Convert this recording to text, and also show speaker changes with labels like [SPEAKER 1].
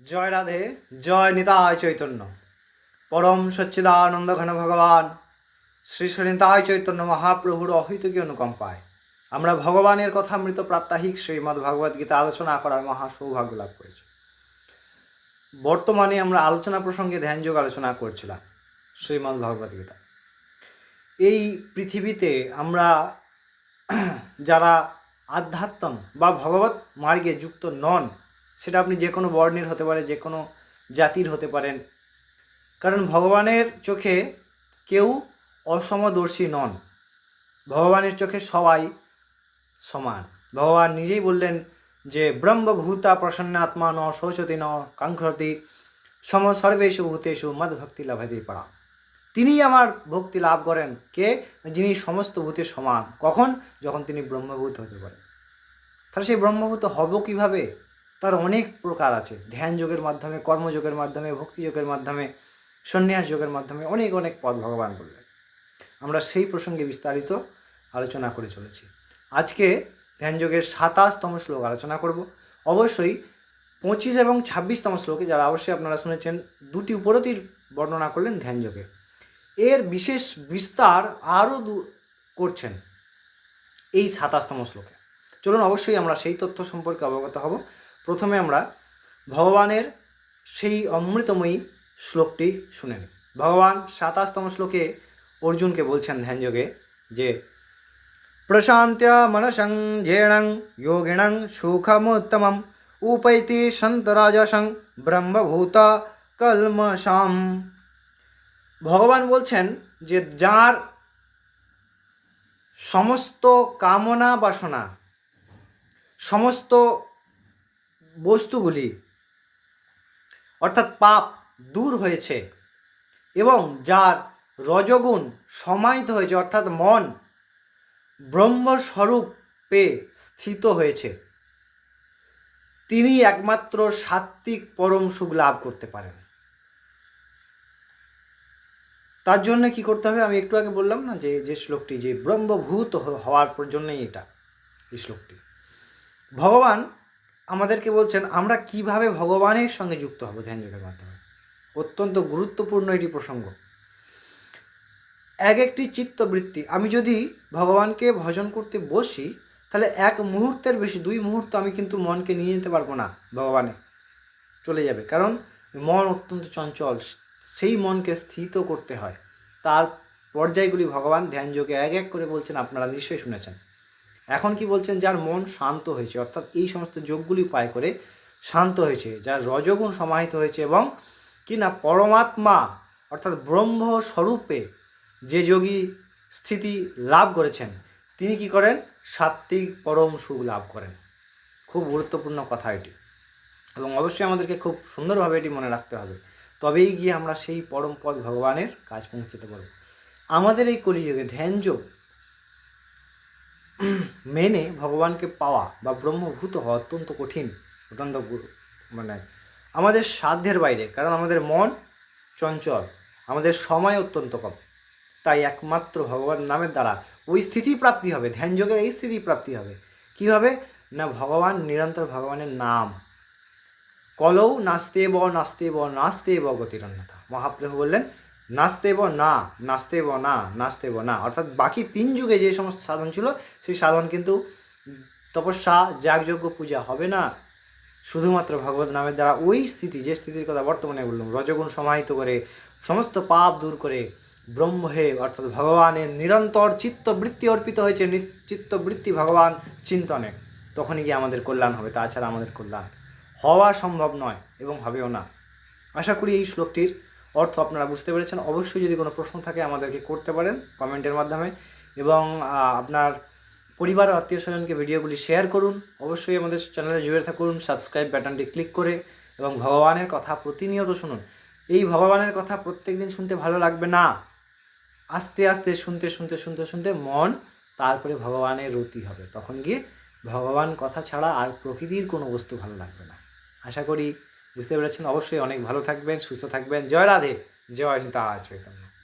[SPEAKER 1] জয় রাধে, জয় নিতায় চৈতন্য। পরম সচ্চিদানন্দ ঘন ভগবান, শ্রী শ্রী নিতায় চৈতন্য মহাপ্রভুর অহৈতুকী অনুকম্পায়। আমরা ভগবানের কথা মৃত প্রাত্যহিক শ্রীমদ্ ভগবদ গীতা আলোচনা করার মহা সৌভাগ্য লাভ করেছি। বর্তমানে আমরা আলোচনা প্রসঙ্গে ধ্যানযোগ আলোচনা করছিলাম শ্রীমদ্ ভগবদ গীতা। এই পৃথিবীতে আমরা যারা আধ্যাত্ম বা ভগবত মার্গে যুক্ত নন সেটা আপনি যে কোনো বর্ণের হতে পারে, যে কোনো জাতির হতে পারেন। কারণ ভগবানের চোখে কেউ অসমদর্শী নন। ভগবানের চোখে সবাই সমান। ভগবান নিজেই বললেন যে, ব্রহ্মভূতা প্রসন্নাত্মা ন শৌচতি ন কাঙ্ক্ষতি সম সর্বেষু ভূতেষু মদ ভক্তি লাভাতে পারা তিনিই আমার ভক্তি লাভ করেন, কে? যিনি সমস্ত ভূতের সমান। কখন? যখন তিনি ব্রহ্মভূত হতে পারেন। তাহলে সেই ব্রহ্মভূত হব কীভাবে? তার অনেক প্রকার আছে। ধ্যান যোগের মাধ্যমে কর্মযোগের মাধ্যমে, ভক্তি যোগের মাধ্যমে, সন্ন্যাস যোগের মাধ্যমে অনেক অনেক পদ ভগবান বললেন। আমরা সেই প্রসঙ্গে বিস্তারিত আলোচনা করে চলেছি। আজকে ধ্যান যোগের সাতাশতম শ্লোক আলোচনা করব। অবশ্যই পঁচিশ এবং ছাব্বিশতম শ্লোকে যারা অবশ্যই আপনারা শুনেছেন, দুটি উপরতির বর্ণনা করলেন ধ্যান যোগে। এর বিশেষ বিস্তার আরও করছেন এই সাতাশতম শ্লোকে। চলুন অবশ্যই আমরা সেই তথ্য সম্পর্কে অবগত হব। প্রথমে আমরা ভগবানের সেই অমৃতময়ী শ্লোকটি শুনে নিই। ভগবান সাতাশতম শ্লোকে অর্জুনকে বলছেন ধ্যানযোগে যে, প্রশান্ত্য মনসং ঝেণং যোগিণং সুখমুত্তমম উপৈতি সন্তরাজসং ব্রহ্মভূত কলমশাম। ভগবান বলছেন যে, যার সমস্ত কামনা বাসনা, সমস্ত বস্তুগুলি, অর্থাৎ পাপ দূর হয়েছে এবং যার রজগুণ সমাহিত হয়েছে, অর্থাৎ মন, ব্রহ্মস্বরূপে স্থিত হয়েছে। তিনি একমাত্র সাত্ত্বিক পরম সুখ লাভ করতে পারেন। তার জন্য কি করতে হবে? আমি একটু আগে বললাম না যে যে শ্লোকটি, যে ব্রহ্মভূত হওয়ার জন্যই এটা, এই শ্লোকটি। ভগবান আমাদেরকে বলছেন, আমরা কীভাবে ভগবানের সঙ্গে যুক্ত হব ধ্যান যোগের মাধ্যমে? অত্যন্ত গুরুত্বপূর্ণ এটি প্রসঙ্গ। এক একটি চিত্তবৃত্তি, আমি যদি ভগবানকে ভজন করতে বসি, তাহলে এক মুহূর্তের বেশি, দুই মুহূর্ত আমি কিন্তু মনকে নিয়ে যেতে পারব না ভগবানে। চলে যাবে। কারণ মন অত্যন্ত চঞ্চল, সেই মনকে স্থিত করতে হয়। তার পর্যায়গুলি ভগবান ধ্যানযোগে এক এক করে বলছেন, আপনারা নিশ্চয়ই শুনেছেন। এখন কি বলছেন, যার মন শান্ত হয়েছে, অর্থাৎ এই সমস্ত যোগগুলি উপায় করে শান্ত হয়েছে, যার রজগুণ সমাহিত হয়েছে এবং কি না, পরমাত্মা, অর্থাৎ ব্রহ্ম স্বরূপে যে যোগী স্থিতি লাভ করেছেন, তিনি কি করেন? সাত্ত্বিক পরম সুখ লাভ করেন। খুব গুরুত্বপূর্ণ কথা এটি। এবং অবশ্যই আমাদেরকে খুব সুন্দরভাবে এটি মনে রাখতে হবে। তবেই গিয়ে আমরা সেই পরম পদ ভগবানের কাজ পৌঁছতে পারব। আমাদের এই কলিযুগে ধ্যানযোগ মেনে ভগবানকে পাওয়া বা ব্রহ্মভূত হওয়া অত্যন্ত কঠিন, অত্যন্ত মানে আমাদের সাধ্যের বাইরে, কারণ আমাদের মন চঞ্চল, আমাদের সময় অত্যন্ত কম। তাই একমাত্র ভগবান নামের দ্বারা ওই স্থিতি প্রাপ্তি হবে ধ্যানযোগের এই স্থিতি প্রাপ্তি হবে। কীভাবে? না, ভগবান নিরন্তর ভগবানের নাম। কলৌ নাস্তে ব নাস্তে ব নাস্তে ব গতিরন্যতা মহাপ্রভু বললেন নাস্তে ব না নাস্তে ব না নাস্তে ব না। অর্থাৎ বাকি তিন যুগে যে সমস্ত সাধন ছিল, সেই সাধন কিন্তু তপস্যা, যাগযজ্ঞ, পূজা হবে না। শুধুমাত্র ভগবত নামের দ্বারা ওই স্থিতি, যে স্থিতির কথা বর্তমানে বললাম, রজগুণ সমাহিত করে, সমস্ত পাপ দূর করে ব্রহ্মহে অর্থাৎ ভগবানের নিরন্তর চিত্তবৃত্তি অর্পিত হয়েছে চিত্তবৃত্তি ভগবান চিন্তনে, তখনই গিয়ে আমাদের কল্যাণ হবে, তাছাড়া আমাদের কল্যাণ হওয়া সম্ভব নয় এবং হবেও না। আশা করি এই শ্লোকটির অর্থ আপনারা বুঝতে পেরেছেন। অবশ্যই যদি কোনো প্রশ্ন থাকে আমাদেরকে করতে পারেন কমেন্টের মাধ্যমে এবং আপনার পরিবার আত্মীয় স্বজনকে ভিডিওগুলি শেয়ার করুন। অবশ্যই আমাদের চ্যানেলে জুড়ে থাকুন, সাবস্ক্রাইব বাটনটি ক্লিক করে এবং ভগবানের কথা প্রতিনিয়ত শুনুন। এই ভগবানের কথা প্রত্যেক দিন শুনতে ভালো লাগবে না। আস্তে আস্তে শুনতে শুনতে শুনতে শুনতে মন তারপরে ভগবানের রতি হবে। তখন গিয়ে ভগবান কথা ছাড়া আর প্রকৃতির কোনো বস্তু ভালো লাগবে না। আশা করি বুঝতে পেরেছেন? অবশ্যই অনেক ভালো থাকবেন সুস্থ থাকবেন। জয় রাধে। জয় নিতা চৈতন্য।